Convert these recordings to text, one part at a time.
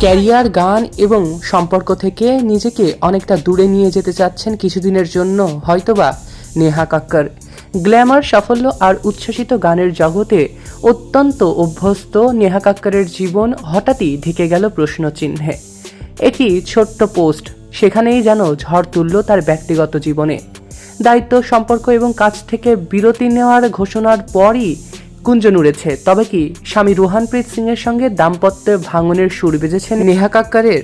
Career, গান এবং সম্পর্ক থেকে নিজেকে অনেকটা দূরে নিয়ে যেতে চাচ্ছেন কিছুদিনের জন্য হয়তোবা নেহা কাক্কর। গ্ল্যামার, সাফল্য আর উচ্ছ্বসিত গানের জগতে অত্যন্ত অভ্যস্ত নেহা কাক্করের জীবন হঠাৎই ঢেকে গেল প্রশ্নচিহ্নে। একটি ছোট্ট পোস্ট, সেখানেই যেন ঝড় তুলল তার ব্যক্তিগত জীবনে। দায়িত্ব, সম্পর্ক এবং কাজ থেকে বিরতি নেওয়ার ঘোষণার পরই গুঞ্জন উড়েছে। তবে কি স্বামী রোহানপ্রীত সিং এর সঙ্গে দাম্পত্যে ভাঙনের সুর বেজেছেন নেহা কাক্কারের?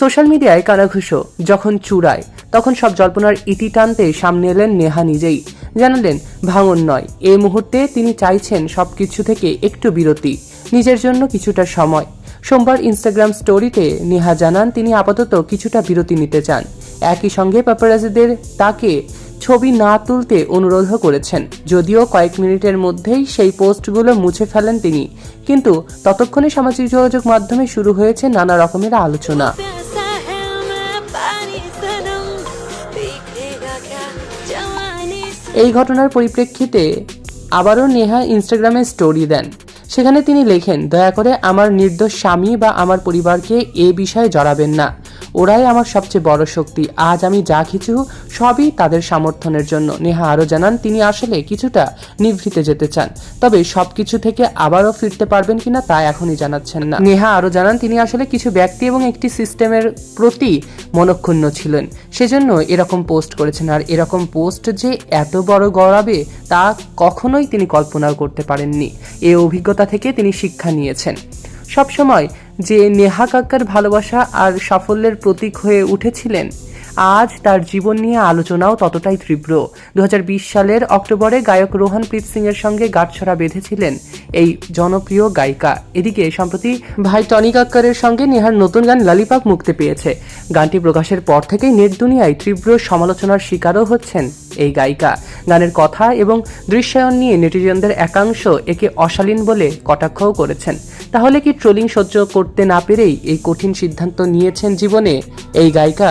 সোশ্যাল মিডিয়ায় কানাঘুষো যখন চূড়ায়, তখন সব জল্পনার ইতি টানতে সামনে এলেন নেহা নিজেই। জানালেন, ভাঙন নয় এই মুহূর্তে তিনি চাইছেন সবকিছু থেকে একটু বিরতি, নিজের জন্য কিছুটা সময়। সোমবার ইনস্টাগ্রাম স্টোরিতে নেহা জানান, তিনি আপাতত কিছুটা বিরতি নিতে চান। একই সঙ্গে পাপারাজিদের তাকে ছবি না তুলতে অনুরোধও করেছেন। যদিও কয়েক মিনিটের মধ্যেই সেই পোস্টগুলো মুছে ফেলেন তিনি। কিন্তু ততক্ষণে সামাজিক যোগাযোগ মাধ্যমে শুরু হয়েছে নানা রকমের আলোচনা। এই ঘটনার পরিপ্রেক্ষিতে আবারও নেহা ইনস্টাগ্রামে স্টোরি দেন। সেখানে তিনি লেখেন, দয়া করে আমার নির্দোষ স্বামী বা আমার পরিবারকে এ বিষয়ে জড়াবেন না। ওরাই আমার সবচেয়ে বড় শক্তি। আজ আমি যা কিছু, সবই তাদের সমর্থনের জন্য। নেহা আরও জানান, তিনি আসলে কিছুটা নিভৃতে যেতে চান, তবে সব কিছু থেকে আবারও ফিরতে পারবেন কিনা তা এখনই জানাচ্ছেন না। নেহা আরও জানান, তিনি আসলে কিছু ব্যক্তি এবং একটি সিস্টেমের প্রতি মনক্ষুণ্ণ ছিলেন। সেজন্য এরকম পোস্ট করেছেন, আর এরকম পোস্ট যে এত বড় গড়াবে তা কখনোই তিনি কল্পনাও করতে পারেননি। এই অভিজ্ঞতা থেকে তিনি শিক্ষা নিয়েছেন। সবসময় যে নেহা কাক্কার ভালোবাসা আর সাফল্যের প্রতীক হয়ে উঠেছিলেন আজ তার জীবন নিয়ে আলোচনাও ততটাই তীব্র। দু হাজার বিশ সালের অক্টোবরে গায়ক রোহানপ্রীত সিং এর সঙ্গে গাঁটছড়া বেঁধেছিলেন এই জনপ্রিয় গায়িকা। এদিকে সম্প্রতি ভাই টনি কাক্করের সঙ্গে নেহার নতুন গান লালিপাপ মুক্তি পেয়েছে। গানটি প্রকাশের পর থেকেই নেট দুনিয়ায় তীব্র সমালোচনার শিকারও হচ্ছেন এই গায়িকা। গানের কথা এবং দৃশ্যায়ন নিয়ে নেটিজনদের একাংশ একে অশালীন বলে কটাক্ষও করেছেন। তাহলে কি ট্রোলিং সহ্য করতে না পেরেই এই কঠিন সিদ্ধান্ত নিয়েছেন জীবনে এই গায়িকা?